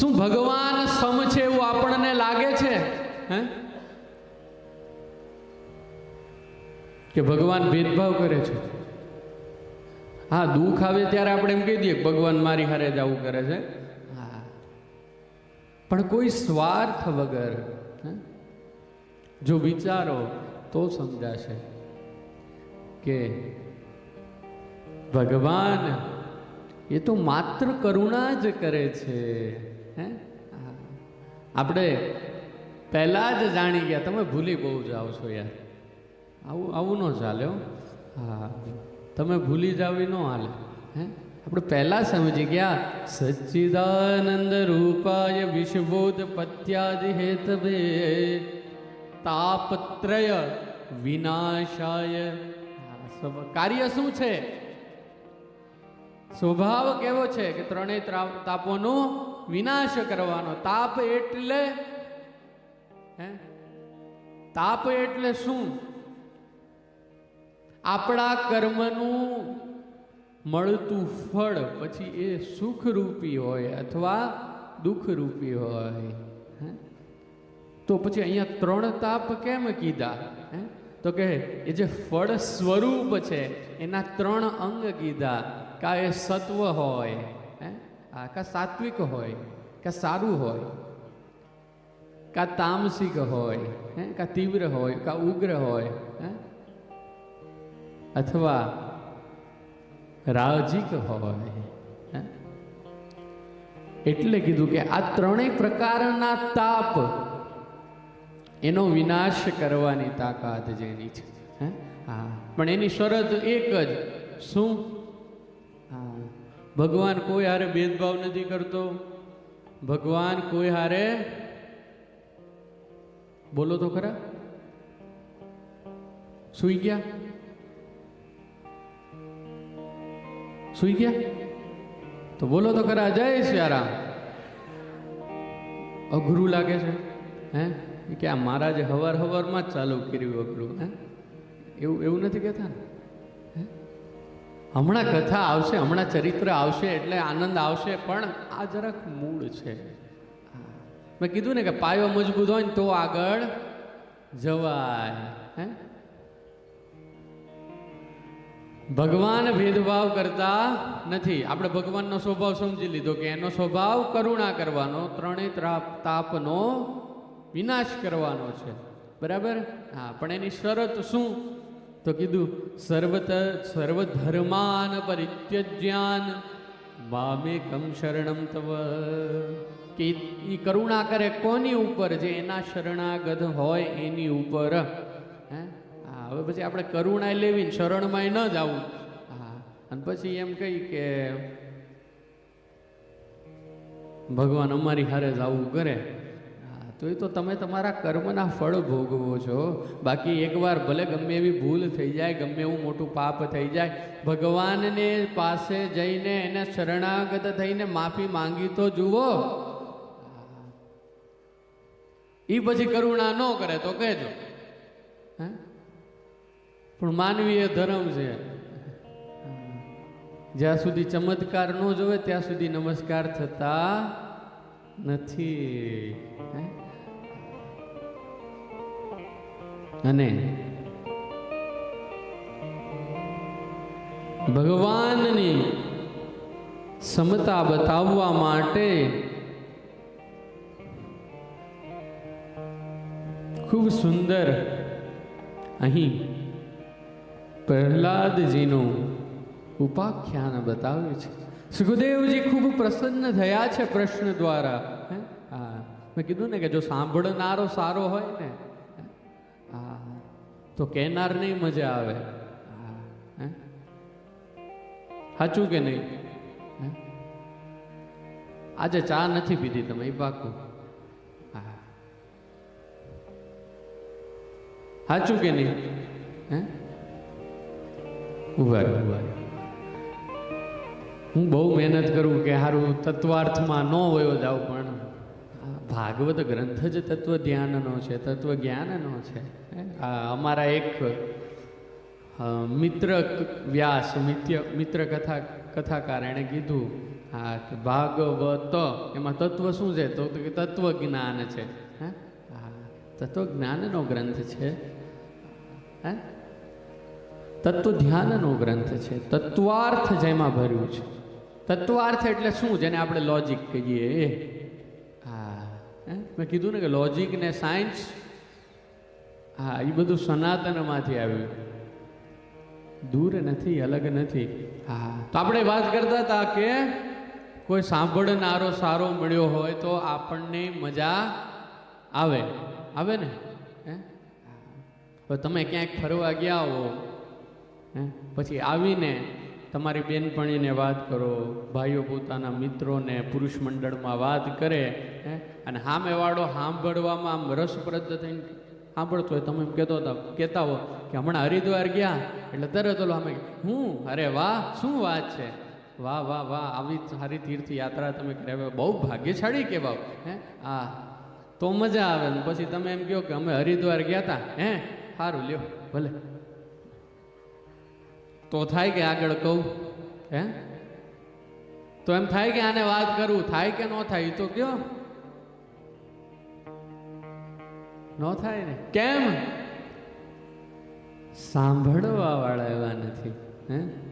શું ભગવાન સમ છે એવું આપણને લાગે છે? હે? કે ભગવાન ભેદભાવ કરે છે? હા, દુઃખ આવે ત્યારે આપણે એમ કહી દઈએ ભગવાન મારી હારે જ આવું કરે છે. હા. પણ કોઈ સ્વાર્થ વગર? જો વિચારો તો સમજાશે કે ભગવાન એ તો માત્ર કરુણા જ કરે છે. હે. આપણે પહેલાં જ જાણી ગયા. તમે ભૂલી બહુ જાઓ છો યાર. આવું આવું ન ચાલે હો. તમે ભૂલી જાવ ન હાલે. હે? આપણે પહેલાં સમજી ગયા. સચ્ચિદાનંદ રૂપાય વિશ્વબોધ પત્યાદિ હેતવે તાપત્રય વિનાશાય. કાર્ય શું છે? સ્વભાવ કેવો છે કે ત્રણેય તાપોનો વિનાશ કરવાનો તાપ એટલે, હે તાપ એટલે શું આપણા કર્મનું મળતું ફળ પછી એ સુખરૂપી હોય અથવા દુઃખરૂપી હોય? તો પછી અહીંયા ત્રણ તાપ કેમ કીધા, હે? તો કે એ જે ફળ સ્વરૂપ છે, એના ત્રણ અંગ કીધા કા એ સત્વ હોય આ કા સાત્વિક હોય, કા સારું હોય, કા તામસિક હોય, હે, કા તીવ્ર હોય, કા ઉગ્ર હોય, હે અથવા રાજીક હોય, હે? એટલે કીધું કે આ ત્રણેય પ્રકારના તાપ એનો વિનાશ કરવાની તાકાત જેની છે, હે? હા પણ એની શરત એક જ શું હા ભગવાન કોઈ હારે ભેદભાવ નથી કરતો? ભગવાન કોઈ હારે? બોલો તો ખરા. સુઈ ગયા? સુઈ ગયા? તો બોલો તો ખરા, જય શ્યારામ અઘરું લાગે છે, હે? કે આ મહારાજે હવાર હવારમાં જ ચાલુ કર્યું અઘરું, હે? એવું એવું નથી કહેતા ને? હમણાં કથા આવશે, હમણાં ચરિત્ર આવશે, એટલે આનંદ આવશે, પણ આ જરાક મૂળ છે. મેં કીધું ને કે પાયો મજબૂત હોય ને તો આગળ જવાય, હે? ભગવાન ભેદભાવ કરતા નથી. આપણે ભગવાનનો સ્વભાવ સમજી લીધો કે એનો સ્વભાવ કરુણા કરવાનો, ત્રણેય તાપનો વિનાશ કરવાનો છે. બરાબર? હા, પણ એની શરત શું? તો કીધું, સર્વત, સર્વધર્માન પરિત્યજ્યાન મામેકમ શરણમ તવ. કે એ કરુણા કરે કોની ઉપર? જે એના શરણાગત હોય એની ઉપર. હે? હવે પછી આપણે કરુણા લેવી શરણમાં ન જવું. હા, અને પછી એમ કહી કે, ભગવાન અમારી હારે જ આવું કરે. તો એ તો તમે તમારા કર્મના ફળ ભોગવો છો. બાકી એકવાર ભલે ગમે એવી ભૂલ થઈ જાય, ગમે એવું મોટું પાપ થઈ જાય, ભગવાનને પાસે જઈને એને શરણાગત થઈને માફી માંગી તો જુઓ. એ પછી કરુણા ન કરે તો કહેજો. હે? પણ માનવીય ધર્મ છે. જ્યાં સુધી ચમત્કાર ન જોવે, ત્યાં સુધી નમસ્કાર થતા નથી. હે? અને ભગવાનની સમતા બતાવવા માટે ખૂબ સુંદર અહીં પ્રહલાદજીનું ઉપાખ્યાન બતાવ્યું છે. સુખદેવજી ખૂબ પ્રસન્ન થયા છે પ્રશ્ન દ્વારા. હે? હા. મેં કીધું ને કે જો સાંભળનારો સારો હોય ને તો કહેનાર નહીં મજા આવે? સાચું કે નહીં? આજે ચા નથી પીધી તમે, એ પાકું સાચું કે નહીં? હે? ઊભા ઊભા હું બહુ મહેનત કરું કે સારું તત્વાર્થમાં ન વયો જાઉં પણ ભાગવત ગ્રંથ જ તત્વ ધ્યાનનો છે. તત્વ જ્ઞાનનો છે અમારા એક મિત્ર વ્યાસ, મિત્ય, મિત્ર કથા, કથાકાર એણે કીધું હા કે ભાગવત, એમાં તત્વ શું છે? તો કે તત્વ જ્ઞાન છે. હે તત્વ જ્ઞાનનો ગ્રંથ છે. હે તત્વ ધ્યાનનો ગ્રંથ છે. તત્વાર્થ જેમાં ભર્યું છે. તત્વાર્થ એટલે શું? જેને આપણે લોજિક કહીએ. એ? મેં કીધું ને કે લોજિક ને સાયન્સ હા એ બધું સનાતનમાંથી આવ્યું. દૂર નથી, અલગ નથી. હા, તો આપણે વાત કરતા હતા કે કોઈ સાંભળનારો સારો મળ્યો હોય તો આપણને મજા આવે. આવે ને? હે? તમે ક્યાંક ફરવા ગયા હો? પછી આવીને તમારી બેનપણીને વાત કરો, ભાઈઓ પોતાના મિત્રોને પુરુષ મંડળમાં વાત કરે, હે? અને સામેવાળો સાંભળવામાં આમ રસપ્રદ થઈને સાંભળતો હોય, તમે એમ કહેતો હતા, કહેતા હો કે હમણાં હરિદ્વાર ગયા, એટલે તરત ઓલો અમે હું? અરે વાહ, શું વાત છે? વાહ વાહ વાહ, આવી સારી તીર્થ યાત્રા તમે કરી બહુ ભાગ્યશાળી કહેવાવ હે? આ, તો મજા આવે. ને પછી તમે એમ કહો કે અમે હરિદ્વાર ગયા હતા હે? સારું, લ્યો, ભલે. તો થાય કે આગળ કહું? હે? તો એમ થાય કે આને વાત કરું? થાય કે ન થાય? તો કયો? ન થાય ને? કેમ? સાંભળવા વાળા એવા નથી. હે?